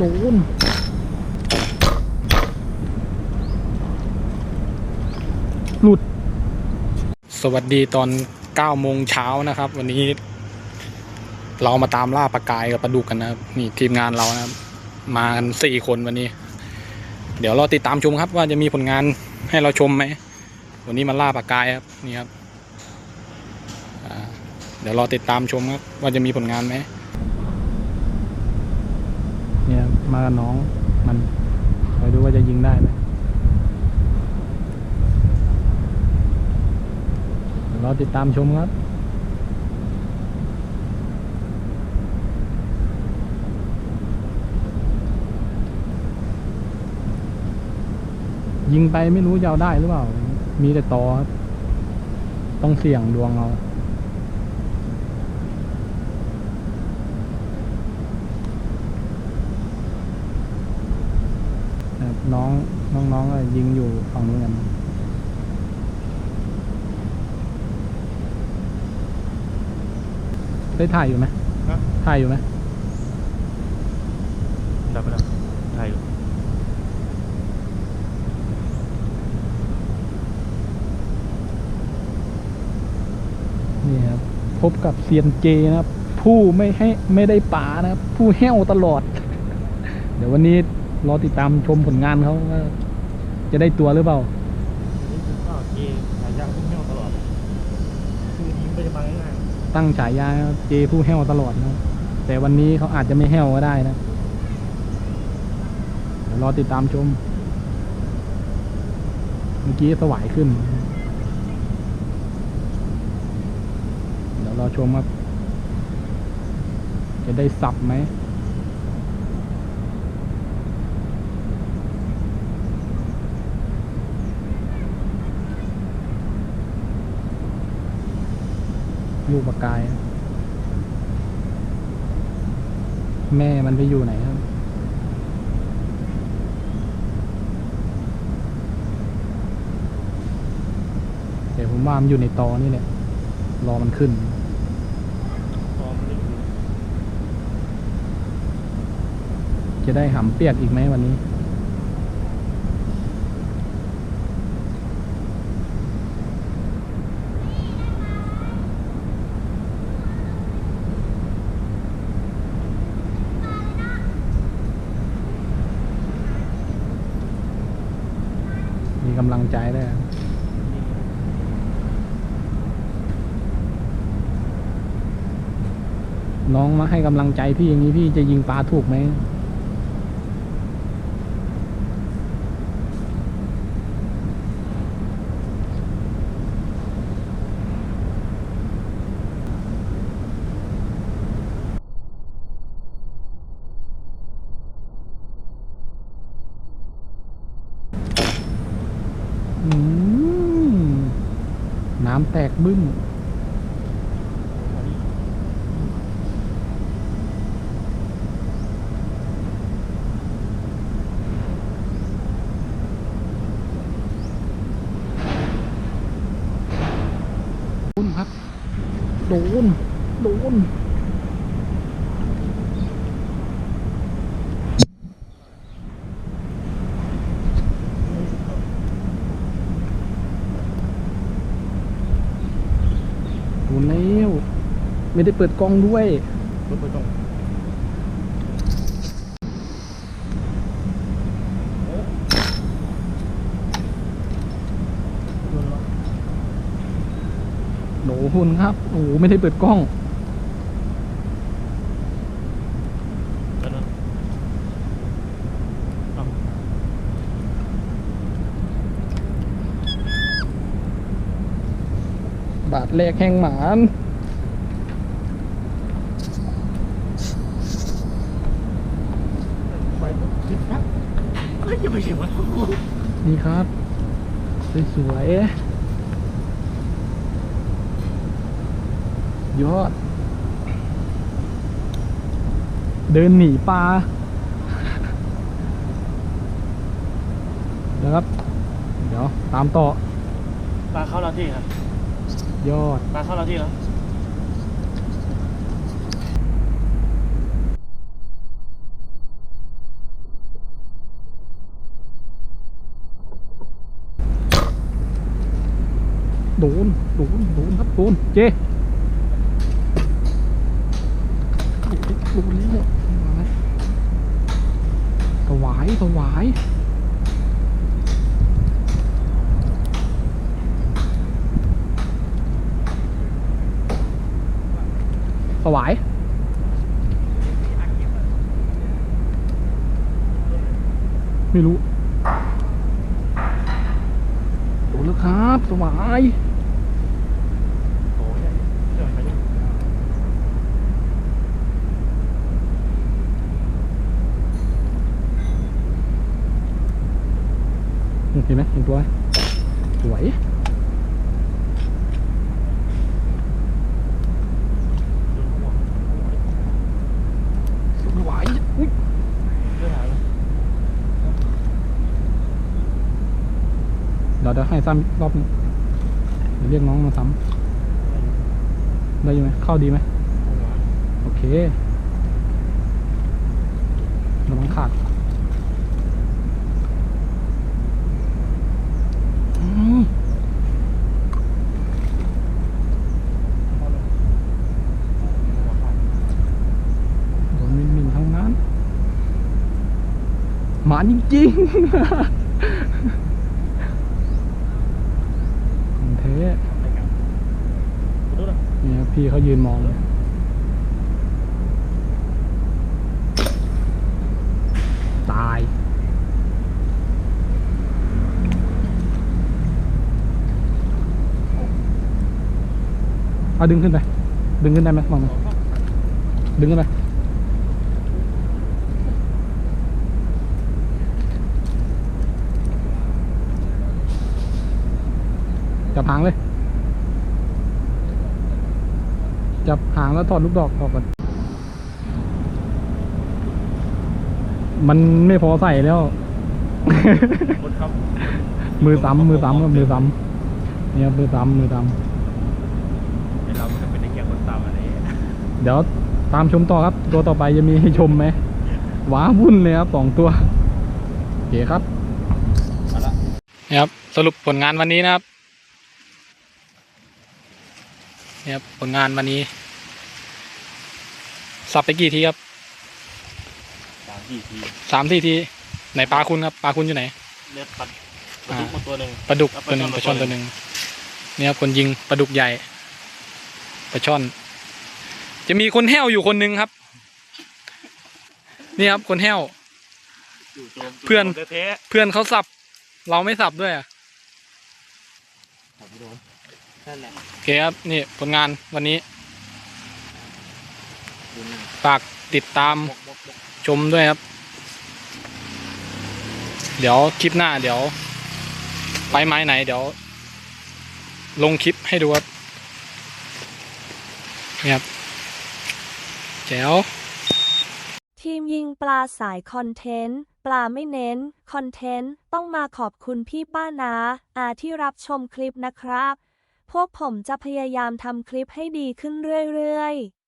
โดนหลุด สวัสดีตอน9โมงเช้านะครับ วันนี้ เรามาตามล่าปลากายกับปลาดุกกันนะครับนี่ทีมงานเรานะครับ มากันสี่คนวันนี้ เดี๋ยวเราติดตามชมครับ ว่าจะมีผลงานให้เราชมไหมวันนี้มาล่าปลากายครับนี่ครับเดี๋ยวรอติดตามชมครับ ว่าจะมีผลงานไหมเนี่ย มากับน้องมันไปดูว่าจะยิงได้ไหมเรอติดตามชมครับยิงไปไม่รู้จะเอาได้หรือเปล่า มีแต่ตอ ต้องเสี่ยงดวงเอา ครับ น้องน้องๆก็ยิงอยู่ฝั่งนู้นกันได้ถ่ายอยู่ไหมฮะ ถ่ายอยู่ไหมดับไปแล้วถ่ายอยู่นี่ครับ พบกับเซียนเจนะครับ ผู้ไม่ให้ไม่ได้ป่านะครับ ผู้แห้วตลอด เดี๋ยววันนี้ รอติดตามชมผลงานเขาว่าจะได้ตัวหรือเปล่านี่คือข้าวเจหายากพุ่งเหี้ยวตลอด คือยิงไปจะมาง่ายตั้งฉายาเจผู้แห้วตลอดนะแต่วันนี้เขาอาจจะไม่แห้วก็ได้นะเดี๋ยวรอติดตามชม เมื่อกี้สวายขึ้น เดี๋ยวรอชมครับ จะได้สับไหม ลูกปลากาย แม่มันไปอยู่ไหนครับแต่ผมว่ามันอยู่ในตอนี่แหละรอมันขึ้นๆพอมันเล่นอยู่จะได้หำเปียกอีกไหมวันนี้ ลังใจได้น้องมาให้กำลังใจพี่อย่างนี้พี่จะยิงปลาถูกไหม อืม น้ำแตกบึ้มโดนครับ โดน โดน โดนแล้ว ไม่ได้เปิดกล้องด้วยรถไปต้องโอ้โดนแล้วโดนครับ โอ้โหไม่ได้เปิดกล้องแล้วนะเอาบาทแรกแห่งหมาน ไปคิดนะเฮ้ยอย่าไปเสียงมัน นี่ ครับ สวยๆยอด เดินหนีปลาเดี๋ยวครับ เดี๋ยวตามต่อปลาเข้าเราที่ครับ ยอดปลาเข้าเราที่แล้ว โดน โดน โดนครับ โดน เจโดนแล้วมาแล้วถวายถวายถวายไม่รู้ โดนแล้วครับสวาย โอ้ยเรื่องอะไรเนี่ย เห็นไหมเห็นตัวไหมสวยดูหัวสวยอุ๊ยเรื่องอะไรวะเดี๋ยวเดี๋ยวให้ซ้ำรอบนึงเดี๋ยวเรียกน้องมาซ้ำได้ยู่ไหมเข้าดีไหมโอเคระวังขาดอืม เข้าเลยหัวขาด โดนมินมินทั้งนั้น หมาจริงๆของเททำอะไรกันดูนะเนี่ยพี่เขายืนมองเลยตายเอาดึงขึ้นไปดึงขึ้นได้ไหมมองหน่อยดึงขึ้นไป จับหางเลย จับหางแล้วถอดลูกดอกออกก่อน มันไม่พอใส่แล้วหมดครับมือซ้ำมือซ้ำครับมือซ้ำเนี่ยครับมือซ้ำมือซ้ไอ้เรามันจะเป็นไอ้เกี่ยวกับตามอะไรำเดี๋ยวตามชมต่อครับ ตัวต่อไปจะมีให้ชมไหมว้าวุ่นเลยครับสองตัวโอเคครับมาละนี่ครับสรุปผลงานวันนี้นะครับ นี่ครับผลงานวันนี้ สับไปกี่ทีครับสามสี่ทีสามสี่ทีไหนปลาคุณครับปลาคุณอยู่ไหนเลือดปัดปลาดุกมาตัวหนึ่งปลาดุกแล้วปตัวลาหนึ่งปช่ลาอนช่อนตัวตัวหหนึ่นึ่งงเนี่ยครับคนยิงปลาดุกใหญ่ปลาช่อน จะมีคนแห้วอยู่คนหนึ่งครับ นี่ครับคนแห้วจู่โจมจู่โจมเพื่อนเทะเพื่อนเขาสับ เราไม่สับด้วยอะๆผมโดน นั่นแหละโอเคครับ นี่ผลงานวันนี้ ดูหน้าฝากติดตามบกบกบกชมด้วยครับ เดี๋ยวคลิปหน้าเดี๋ยว ไปไม้ไหนเดี๋ยว ลงคลิปให้ดูครับนี่ครับแจ๋ว ทีมยิงปลาสายคอนเทนต์ ปลาไม่เน้น คอนเทนต์ ต้องมาขอบคุณพี่ป้านาอาที่รับชมคลิปนะครับ พวกผมจะพยายามทำคลิปให้ดีขึ้นเรื่อยๆ